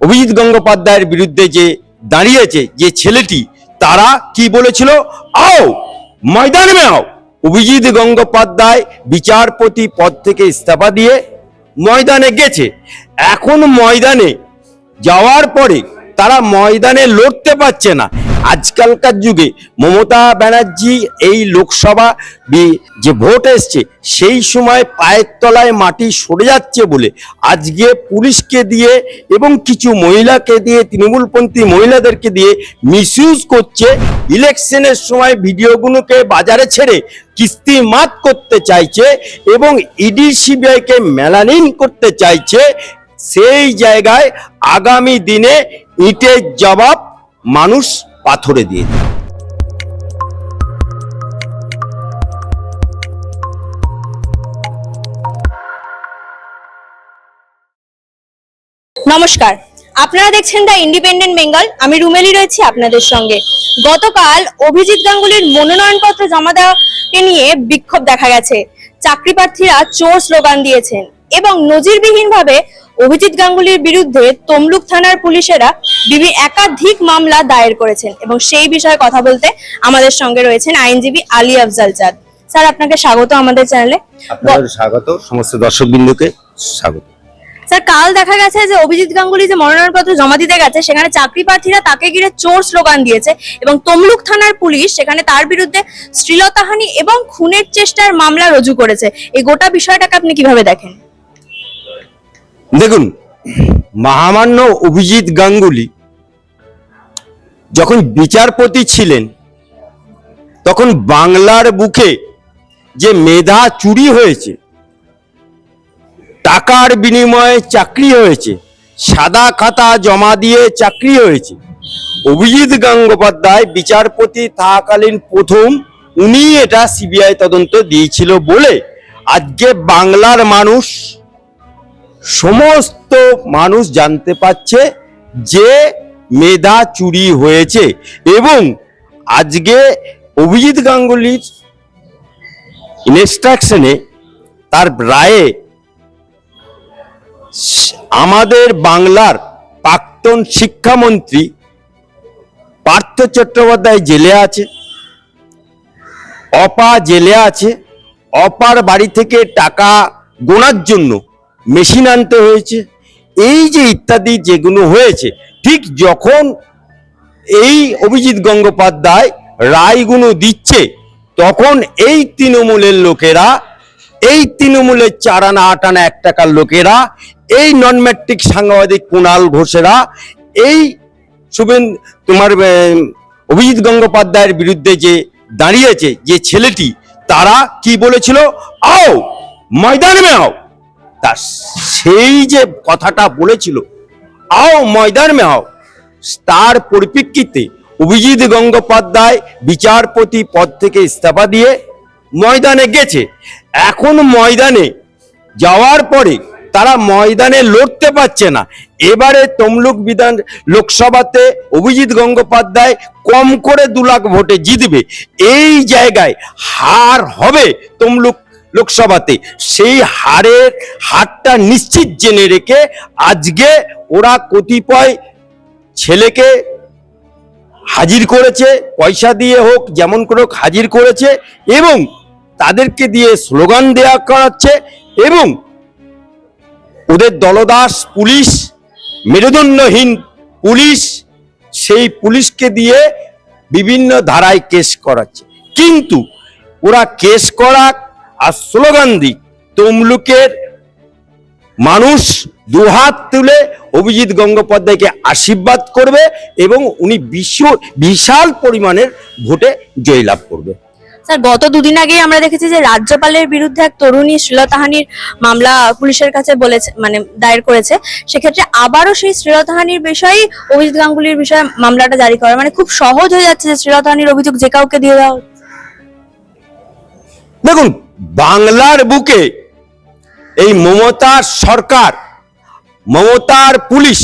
অভিজিৎ গঙ্গোপাধ্যায়ের বিরুদ্ধে যে দাঁড়িয়েছে, যে ছেলেটি, তারা কি বলেছিল? আও, ময়দানে আও অভিজিৎ গঙ্গোপাধ্যায় বিচারপতি পদ থেকে ইস্তফা দিয়ে ময়দানে গেছে। এখন ময়দানে যাওয়ার পরে তারা ময়দানে লড়তে পারছে না। আজকালকার যুগে মমতা ব্যানার্জি এই লোকসভা যে ভোট এসছে, সেই সময় পায়ের তলায় মাটি সরে যাচ্ছে বলে আজকে পুলিশকে দিয়ে এবং কিছু মহিলাকে দিয়ে, তৃণমূলপন্থী মহিলাদেরকে দিয়ে মিসইউজ করছে। ইলেকশনের সময় ভিডিওগুলোকে বাজারে ছেড়ে কিস্তি মাত করতে চাইছে এবং ইডি সিবিআইকে মেলানিন করতে চাইছে। সেই জায়গায় আগামী দিনে ইটের জবাব মানুষ পাথরে দিয়ে দেবে। নমস্কার। আপনারা দেখছেন দ্য ইন্ডিপেন্ডেন্ট বেঙ্গল আমি রুমেলি রয়েছি আপনাদের সঙ্গে। গতকাল অভিজিৎ গাঙ্গুলির মনোনয়নপত্র জমা দেওয়াকে নিয়ে বিক্ষোভ দেখা গেছে। চাকরি প্রার্থীরা চোর স্লোগান দিয়েছেন এবং নজিরবিহীনভাবে অভিজিৎ গাঙ্গুলির বিরুদ্ধে তমলুক থানার পুলিশেরা বিভি একাধিক মামলা দায়ের করেছেন এবং সেই বিষয়ে কথা বলতে আমাদের সঙ্গে রয়েছেন আইনজীবী আলী আফজাল চাঁদ। স্যার আপনাকে স্বাগত আমাদের চ্যানেলে। স্বাগত সমস্ত দর্শক বিন্দুকে স্বাগত। স্যার কাল দেখা গেছে যে অভিজিৎ গাঙ্গুলি যে মনোনয়নপত্র জমা দিতে গেছে সেখানে চাকরি প্রার্থীরা তাকে ঘিরে চোর স্লোগান দিয়েছে এবং তমলুক থানার পুলিশ সেখানে তার বিরুদ্ধে শ্লীলতাহানি এবং খুনের চেষ্টার মামলা রুজু করেছে। এই গোটা বিষয়টাকে আপনি কীভাবে দেখেন? দেখুন, মহামান্য অভিজিৎ গাঙ্গুলি যখন বিচারপতি ছিলেন, তখন বাংলার বুকে যে মেধা চুরি হয়েছে, টাকার বিনিময়ে চাকরি হয়েছে, সাদা খাতা জমা দিয়ে চাকরি হয়েছে, অভিজিৎ গঙ্গোপাধ্যায় বিচারপতি থাকাকালীন প্রথম উনি এটা সিবিআই তদন্ত দিয়েছিল বলে আজকে বাংলার মানুষ সমস্ত মানুষ জানতে পাচ্ছে যে মেধা চুরি হয়েছে এবং আজকে অভিজিৎ গাঙ্গুলির ইনস্ট্রাকশনে তার রায়ে আমাদের বাংলার প্রাক্তন শিক্ষামন্ত্রী পার্থ চট্টোপাধ্যায় জেলে আছে, অপা জেলে আছে, অপার বাড়ি থেকে টাকা গোনার জন্য মেশিন আনতে হয়েছে। এই যে ইত্যাদি যেগুলো হয়েছে, ঠিক যখন এই অভিজিৎ গঙ্গোপাধ্যায় রায়গুলো দিচ্ছে, তখন এই তৃণমূলের লোকেরা, এই তৃণমূলের চার আনা আট আনা এক টাকার লোকেরা, এই নন ম্যাট্রিক সাংবাদিক কুণাল ঘোষেরা, এই শুভেন তোমার অভিজিৎ গঙ্গোপাধ্যায়ের বিরুদ্ধে যে দাঁড়িয়েছে যে ছেলেটি, তারা কি বলেছিল? আও, ময়দান আও! তা সেই যে কথাটা বলেছিল আও ময়দান মে আও তার পরিপ্রেক্ষিতে অভিজিৎ গঙ্গোপাধ্যায় বিচারপতি পদ থেকে ইস্তফা দিয়ে ময়দানে গেছে। এখন ময়দানে যাওয়ার পরে তারা ময়দানে লড়তে পারছে না। এবারে তমলুক বিধান লোকসভাতে অভিজিৎ গঙ্গোপাধ্যায় কম করে দু লাখ ভোটে জিতবে। এই জায়গায় হার হবে তমলুক লোকসভাতে। সেই হারের হারটা নিশ্চিত জেনে রেখে আজকে ওরা কতিপয় ছেলেকে হাজির করেছে, পয়সা দিয়ে হোক, যেমন করে হোক হাজির করেছে এবং তাদেরকে দিয়ে স্লোগান দেওয়া করাচ্ছে এবং ওদের দলদাস পুলিশ, মেরুদণ্ডহীন পুলিশ, সেই পুলিশকে দিয়ে বিভিন্ন ধারায় কেস করাচ্ছে। কিন্তু ওরা কেস করাক আর স্লোগান দিক তমলুকের মানুষ দুহাত তুলে অভিজিৎ গঙ্গোপাধ্যায়কে আশীর্বাদ করবে এবং উনি বিশ্ব বিশাল পরিমাণের ভোটে জয়লাভ করবে। স্যার গত দুদিন আগেই আমরা দেখেছি যে রাজ্যপালের বিরুদ্ধে এক তরুণী শ্লীলতাহানির মামলা পুলিশের কাছে বলেছে মানে দায়ের করেছে। সেক্ষেত্রে আবারও সেই শ্রীলতাহানির বিষয়ে অভিজিৎ গাঙ্গুলির বিষয়ে মামলাটা জারি করা। মানে খুব সহজ হয়ে যাচ্ছে যে শ্লীলতাহানির অভিযোগ যে কাউকে দিয়ে দেওয়া। দেখুন বাংলার বুকে এই মমতার সরকার, মমতার পুলিশ,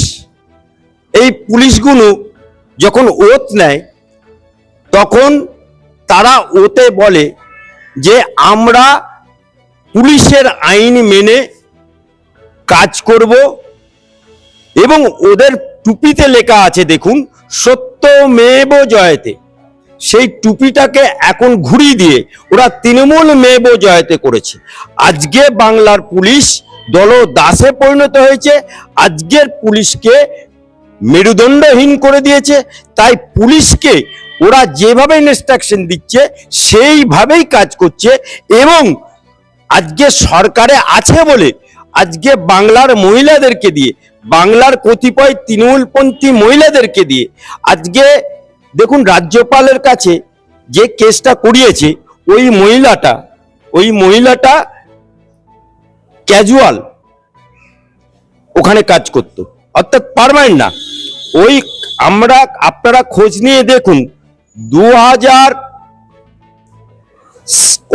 এই পুলিশগুলো যখন ওত নেয়, তখন তারা ওতে বলে যে আমরা পুলিশের আইন মেনে কাজ করব এবং ওদের টুপিতে লেখা আছে, দেখুন সত্য মেব জয়তে। সেই টুপিটাকে এখন ঘুরিয়ে দিয়ে ওরা তৃণমূল মেব জয়তে করেছে। আজকে বাংলার পুলিশ দল দাসে পরিণত হয়েছে, আজকের পুলিশকে মেরুদণ্ডহীন করে দিয়েছে, তাই পুলিশকে ওরা যেভাবে ইনস্ট্রাকশন দিচ্ছে, সেইভাবেই কাজ করছে এবং আজকে সরকারে আছে বলে আজকে বাংলার মহিলাদেরকে দিয়ে, বাংলার কতিপয় তৃণমূলপন্থী মহিলাদেরকে দিয়ে আজকে দেখুন রাজ্যপালের কাছে যে কেসটা করিয়েছে ওই মহিলাটা ওই মহিলাটা ক্যাজুয়াল ওখানে কাজ করতো। অর্থাৎ পারমানেন্ট না। ওই আমরা, আপনারা খোঁজ নিয়ে দেখুন দু হাজার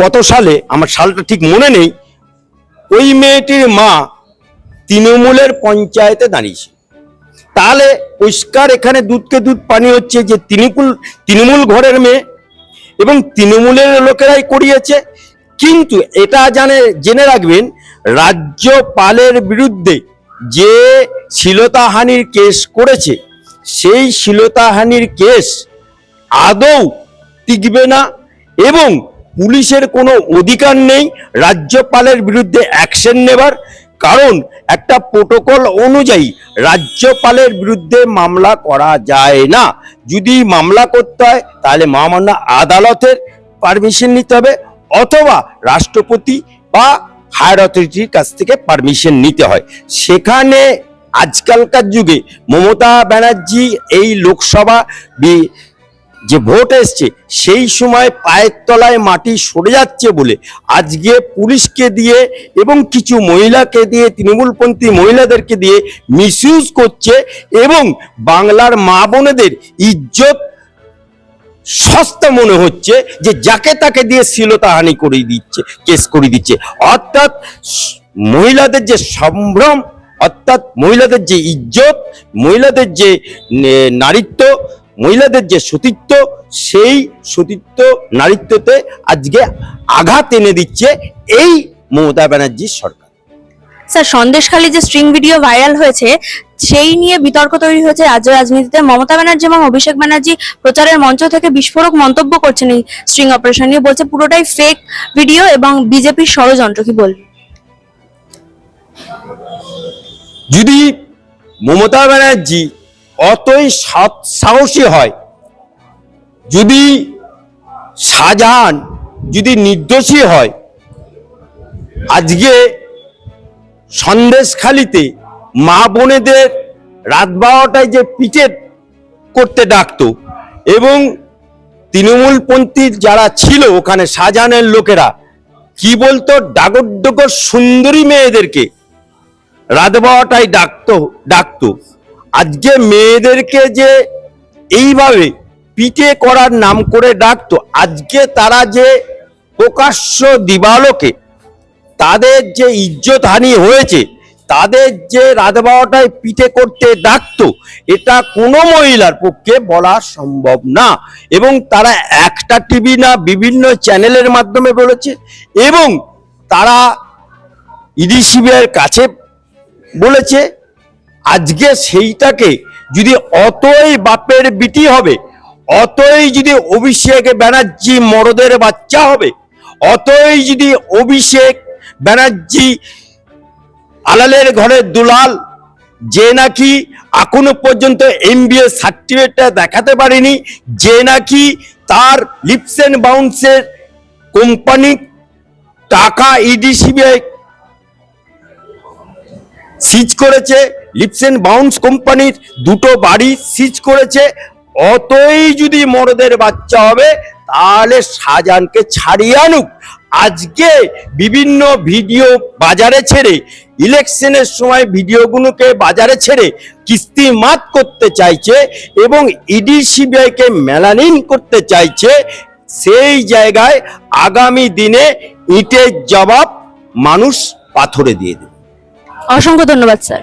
কত সালে, আমার সালটা ঠিক মনে নেই, ওই মেয়েটির মা তৃণমূলের পঞ্চায়েতে দাঁড়িয়েছে। তাহলে পরিষ্কার এখানে দুধকে দুধ পানি হচ্ছে যে তৃণমূল তৃণমূল ঘরের মেয়ে এবং তৃণমূলের লোকেরাই করিয়েছে। কিন্তু এটা জানে, জেনে রাখবেন, রাজ্যপালের বিরুদ্ধে যে শ্লীলতাহানির কেস করেছে, সেই শ্লীলতাহানির কেস আদৌ টিকবে না এবং পুলিশের কোনো অধিকার নেই। রাজ্যপালের বিরুদ্ধে অ্যাকশন নেবার। কারণ একটা প্রোটোকল অনুযায়ী রাজ্যপালের বিরুদ্ধে মামলা করা যায় না। যদি মামলা করতে হয়, তাহলে মহামান্য আদালতের পারমিশন নিতে হবে অথবা রাষ্ট্রপতি বা হায়ার অথরিটির কাছ থেকে পারমিশন নিতে হয়। সেখানে আজকালকার যুগে মমতা ব্যানার্জি এই লোকসভা যে ভোট এসছে, সেই সময় পায়ের তলায় মাটি সরে যাচ্ছে বলে আজকে পুলিশকে দিয়ে এবং কিছু মহিলাকে দিয়ে, তৃণমূলপন্থী মহিলাদেরকে দিয়ে মিসইউজ করছে এবং বাংলার মা বোনেদের ইজ্জত সস্তা মনে হচ্ছে যে যাকে তাকে দিয়ে শ্লীলতাহানি করে দিচ্ছে, কেস করে দিচ্ছে। অর্থাৎ মহিলাদের যে সম্ভ্রম, অর্থাৎ মহিলাদের যে ইজ্জত, মহিলাদের যে নারীত্ব মহিলাদের যে সতীত্ব সেই সতীত্ব নারীত্বতে আজকে আঘাত এনে দিচ্ছে এই মমতা ব্যানার্জির সরকার। স্যার সন্দেশখালী যে স্ট্রিং ভিডিও ভাইরাল হয়েছে সেই নিয়ে বিতর্ক তৈরি হয়েছে রাজ্য রাজনীতিতে। মমতা ব্যানার্জি এবং অভিষেক ব্যানার্জি প্রচারের মঞ্চ থেকে বিস্ফোরক মন্তব্য করছেন এই স্ট্রিং অপারেশন নিয়ে। বলছে পুরোটাই ফেক ভিডিও এবং বিজেপির ষড়যন্ত্র। কি বলবেন যদি মমতা ব্যানার্জি অতই সাহসী হয়। যদি শাহজাহান যদি নির্দোষী হয়, আজকে সন্দেশখালিতে মা বোনেদের রাত বারোটায় যে পিঠে করতে ডাকতো এবং তৃণমূলপন্থী যারা ছিল ওখানে শাহজাহানের লোকেরা, কি বলতো ডাগর ডগর সুন্দরী মেয়েদেরকে রাত বারোটায় ডাকতো ডাকতো। আজকে মেয়েদেরকে যে এইভাবে পিটে করার নাম করে ডাকতো, আজকে তারা যে প্রকাশ্য দিবালোকে তাদের যে ইজ্জত হানি হয়েছে, তাদের যে রাত বারোটায় পিঠে করতে ডাকতো, এটা কোনো মহিলার পক্ষে বলা সম্ভব না। এবং তারা একটা টিভি না, বিভিন্ন চ্যানেলের মাধ্যমে বলেছে, এবং তারা ইডি সিবিআইয়ের কাছে বলেছে আজকে সেইটাকে যদি অতই বাপের বিটি হবে অতই যদি অভিষেক ব্যানার্জি মরদের বাচ্চা হবে অতই যদি অভিষেক ব্যানার্জি আলালের ঘরের দুলাল, যে নাকি এখনও পর্যন্ত এম এমবিএ সার্টিফিকেটটা দেখাতে পারেনি, যে নাকি তার লিপস এন্ড বাউন্সের কোম্পানি টাকা ইডি সিবিআই সিজ করেছে লিপস বাউন্স কোম্পানির দুটো বাড়ি সিজ করেছে। অতই যদি মরদের বাচ্চা হবে, তাহলে শাহজাহানকে ছাড়িয়ে আনুক। আজকে বিভিন্ন ভিডিও বাজারে ছেড়ে ইলেকশনের সময় ভিডিওগুলোকে বাজারে ছেড়ে কিস্তি মাত করতে চাইছে এবং ইডি সিবিআইকে মেলানিন করতে চাইছে, সেই জায়গায় আগামী দিনে ইটের জবাব মানুষ পাথরে দিয়ে দেবে। অসংখ্য ধন্যবাদ, স্যার।